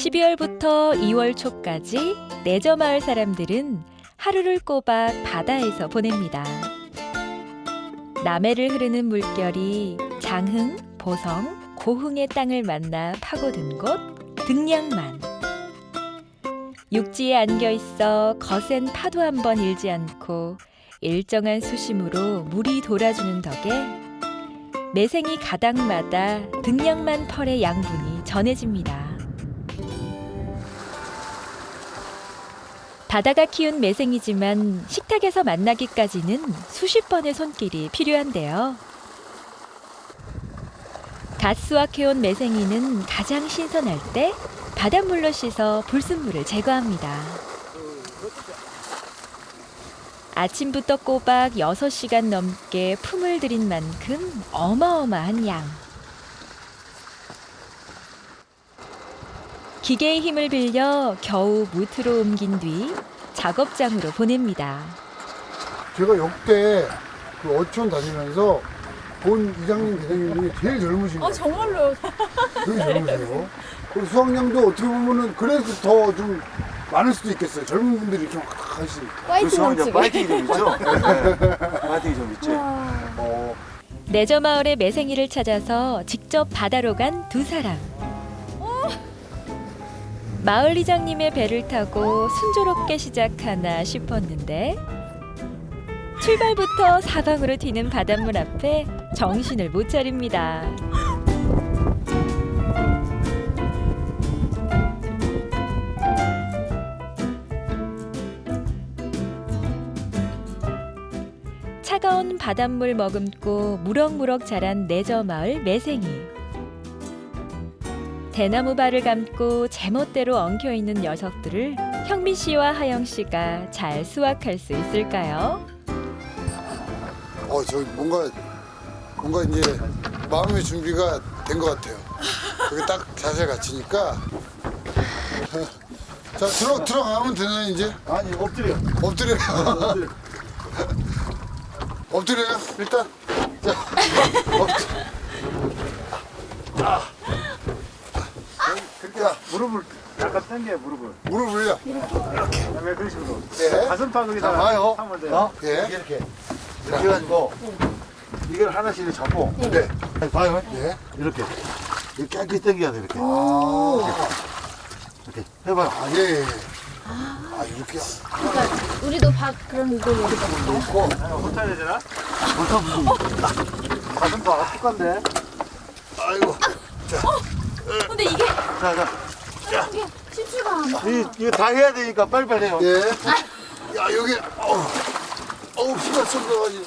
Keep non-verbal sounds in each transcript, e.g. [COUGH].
12월부터 2월 초까지 내저 마을 사람들은 하루를 꼬박 바다에서 보냅니다. 남해를 흐르는 물결이 장흥, 보성, 고흥의 땅을 만나 파고든 곳 등량만. 육지에 안겨 있어 거센 파도 한 번 일지 않고 일정한 수심으로 물이 돌아주는 덕에 매생이 가닥마다 등량만 펄의 양분이 전해집니다. 바다가 키운 매생이지만 식탁에서 만나기까지는 수십 번의 손길이 필요한데요. 갓 수확해온 매생이는 가장 신선할 때 바닷물로 씻어 불순물을 제거합니다. 아침부터 꼬박 6시간 넘게 품을 들인 만큼 어마어마한 양. 기계의 힘을 빌려 겨우 무트로 옮긴 뒤 작업장으로 보냅니다. 제가 역대 그 어촌 다니면서 본 이장님, 대장님 중에 제일 젊으신 아 거예요. 정말로요. 되게 젊으세요. 그리고 수학량도 어떻게 보면은 그래서 더 좀 많을 수도 있겠어요. 젊은 분들이 이렇게 막 하시니까. 파이팅 수학량 넘치게. 파이팅이 좀 있죠? [LAUGHS] 파이팅이 좀 있지? 어, 내저 마을의 매생이를 찾아서 직접 바다로 간 두 사람. 마을 이장님의 배를 타고 순조롭게 시작하나 싶었는데 출발부터 사방으로 튀는 바닷물 앞에 정신을 못 차립니다. 차가운 바닷물 머금고 무럭무럭 자란 내저 마을 매생이. 대나무 발을 감고 제멋대로 엉켜 있는 녀석들을 형민 씨와 하영 씨가 잘 수확할 수 있을까요? 어, 저 뭔가, 뭔가 이제 마음의 준비가 된 것 같아요. 그게 딱 자세 갖추니까. [LAUGHS] 자, 들어, 들어가면 되나요, 이제? 아니, 엎드려. 엎드려요. [LAUGHS] 엎드려요, 일단. 자, 엎드려. 자, 무릎을, 약간 당겨, 무릎을. 무릎을요. 그다음에 그런 식으로. 예. 가슴팍 자, 봐요. 하면 돼요. 어? 예. 이렇게, 이렇게. 이렇게 해가지고, 이걸 하나씩 이렇게 잡고, 네. 봐요. 예. 이렇게. 이렇게 깨끗이 당겨야 돼, 이렇게. 아, 이렇게. 해봐요. 아, 예, 예. 아, 이렇게. 그러니까 우리도 밥 그런 거 여기다 놓고. 혼자 해야 되나? 혼자 무슨. 가슴팍 아플 건데. 아이고. 근데 이게 자, 자. 이게. 이, 이거 다 해야 되니까 빨리빨리 해요. 예. 야, 여기, 어우, 어우, 피가 쏟아가지고.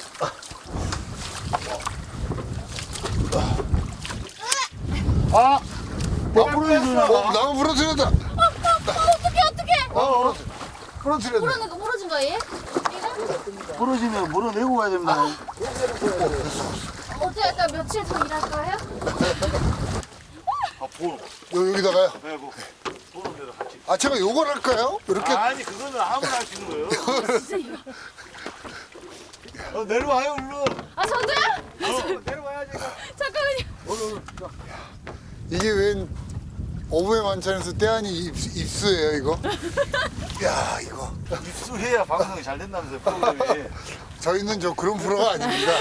아! 어, 부러지구나. 어, 나무 부러뜨렸다. 어떻게 어떻게? 어, 부러뜨렸네. 부러는 거 부러진 거예요? 이거? 부러지면 물어내고 가야 됩니다. 어떻게 일단 며칠 더 일할까요? 아, 보. 여, 여기다가요. 그리고 보는 대로 같이. 아, 제가 요걸 할까요? 이렇게. 아니 그거는 아무나 할 수 있는 거예요. [LAUGHS] 어, 내려와요 얼른. 아 저도요? 어, 내려와야지. 잠깐만요. 이게 웬 어부의 만찬에서 때아니 입수, 입수예요, 이거? [LAUGHS] 야, 이거. 입수해야 방송이 잘 된다면서요 프로그램이. [LAUGHS] 저희는 저 그런 프로가 아닙니다.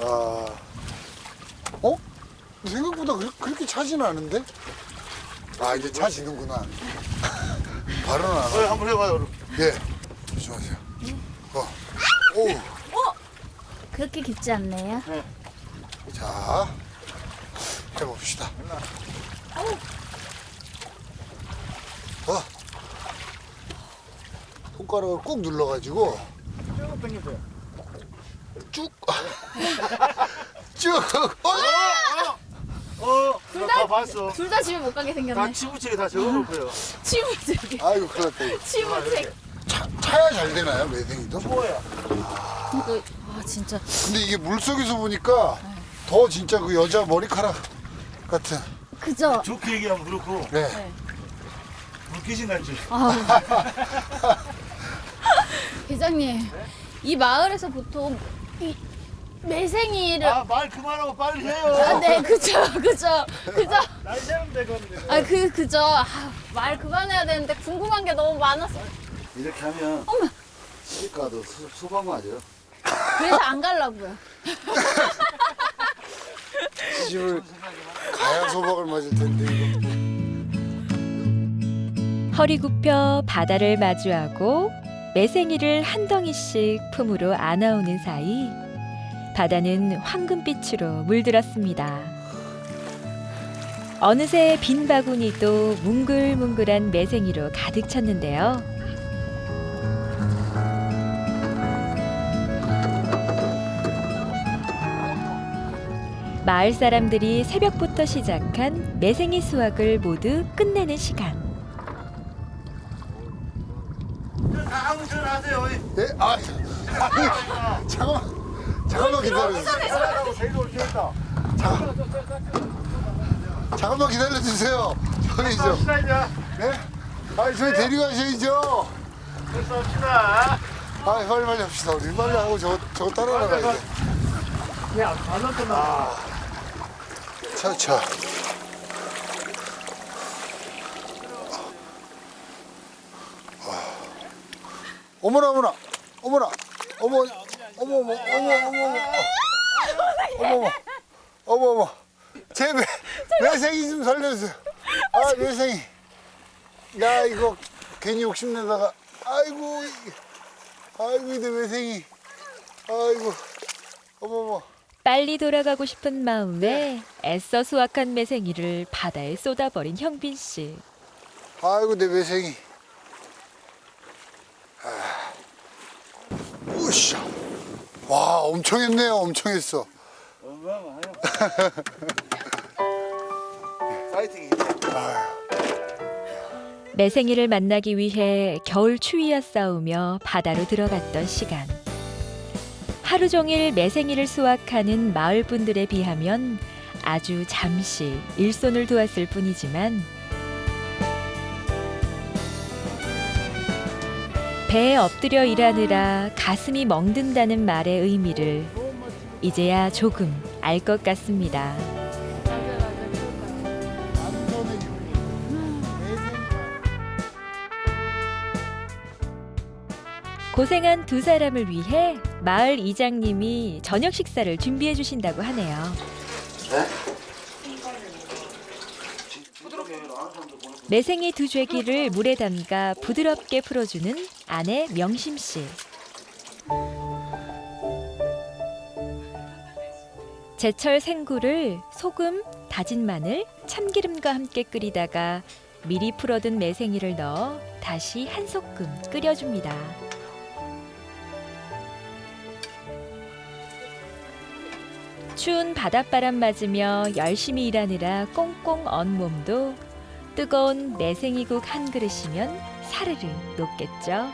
아, 어? 생각보다 그- 그렇게 차지는 않은데? 아, 이제 차지는구나. [LAUGHS] 바로는 안 어, 와. 한번 해봐요. 얼른. 예. 조심하세요. 어. 오. 그렇게 깊지 않네요. 자, 해봅시다. 어. 손가락을 꾹 눌러가지고 쭉 당기세요. 쭉. [LAUGHS] 쭉. 어! 어, 나 봤어. 둘 다 집에 못 가게 다 생겼네. 치부책에 다 적어놓을 거예요. [LAUGHS] 치무책. 아이고, 큰일 났다. 이거. 치무책. 차, 차야 잘 되나요, 매생이도? 뭐야? 이거 아 진짜 근데 이게 물속에서 보니까 더 진짜 그 여자 머리카락 같은. 그죠? 좋게 얘기하면 그렇고 네. 물귀신 같지. [LAUGHS] [LAUGHS] 회장님 이 마을에서 보통 이 매생이를 아 말 그만하고 빨리 해요. 아, 네, 그죠, 그죠, 그죠. 날 세면 되거든요. 아, 그, 그죠. 아, 말 그만해야 되는데 궁금한 게 너무 많아서. 이렇게 하면 시집가도 수, 수박 맞아요. 그래서 안 가려고요. 시집을 가야 소박을 맞을 텐데 이거. 허리 굽혀 바다를 마주하고 매생이를 한 덩이씩 품으로 안아오는 사이 바다는 황금빛으로 물들었습니다. 어느새 빈 바구니도 뭉글뭉글한 매생이로 가득 찼는데요. 마을 사람들이 새벽부터 시작한 매생이 수확을 모두 끝내는 시간. 아무 전 하세요. 예? 아, 아니, 잠깐만. 잠깐만 기다려주세요. 잠깐만 기다려주세요. 합시다 이제. 네? 아, 저희 데리고 가셔야죠. 벌써 합시다. 아, 빨리 빨리 합시다. 우리 빨리 하고 저거 저거 따라 나가야 돼. 야, 반만 끝나. 차, 차. 어머나 어머나 어머나 어머 어머 어머 어머 어머 어머 어머 어머 제발 외생이 좀 살려주세요. 아 외생이. 야 이거 괜히 욕심내다가 아이고 아이고 내 외생이. 아이고 어머 어머. 빨리 돌아가고 싶은 마음에 네. 애써 수확한 매생이를 바다에 쏟아버린 형빈 씨. 아이고 내 외생이. 아. 우쌰. 와 엄청 했네요 엄청 했어 어마어마해요. [LAUGHS] 파이팅. 매생이를 만나기 위해 겨울 추위와 싸우며 바다로 들어갔던 시간. 하루 종일 매생이를 수확하는 마을 분들에 비하면 아주 잠시 일손을 도왔을 뿐이지만 배에 엎드려 일하느라 가슴이 멍든다는 말의 의미를 이제야 조금 알 것 같습니다. 고생한 두 사람을 위해 마을 이장님이 저녁 식사를 준비해 주신다고 하네요. 매생이 두 죄기를 물에 담가 부드럽게 풀어주는 아내 명심 씨. 제철 생굴을 소금, 다진 마늘, 참기름과 함께 끓이다가 미리 풀어둔 매생이를 넣어 다시 한 소끔 끓여줍니다. 추운 바닷바람 맞으며 열심히 일하느라 꽁꽁 언 몸도 뜨거운 매생이국 한 그릇이면 사르르 녹겠죠.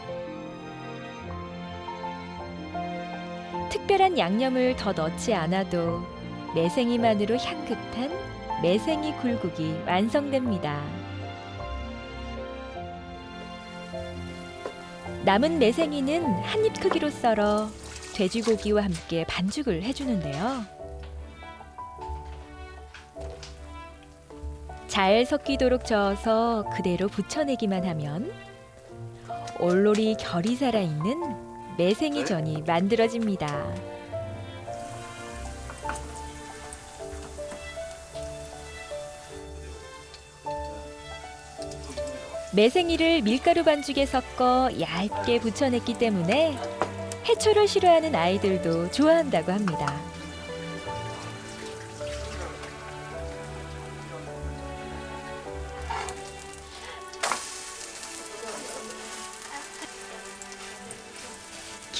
특별한 양념을 더 넣지 않아도 매생이만으로 향긋한 매생이 굴국이 완성됩니다. 남은 매생이는 한입 크기로 썰어 돼지고기와 함께 반죽을 해주는데요. 잘 섞이도록 저어서 그대로 붙여내기만 하면 올로리 결이 살아있는 매생이 전이 만들어집니다. 매생이를 밀가루 반죽에 섞어 얇게 붙여냈기 때문에 해초를 싫어하는 아이들도 좋아한다고 합니다.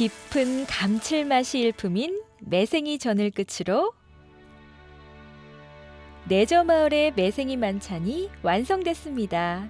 깊은 감칠맛이 일품인 매생이 전을 끝으로 내저 마을의 매생이 만찬이 완성됐습니다.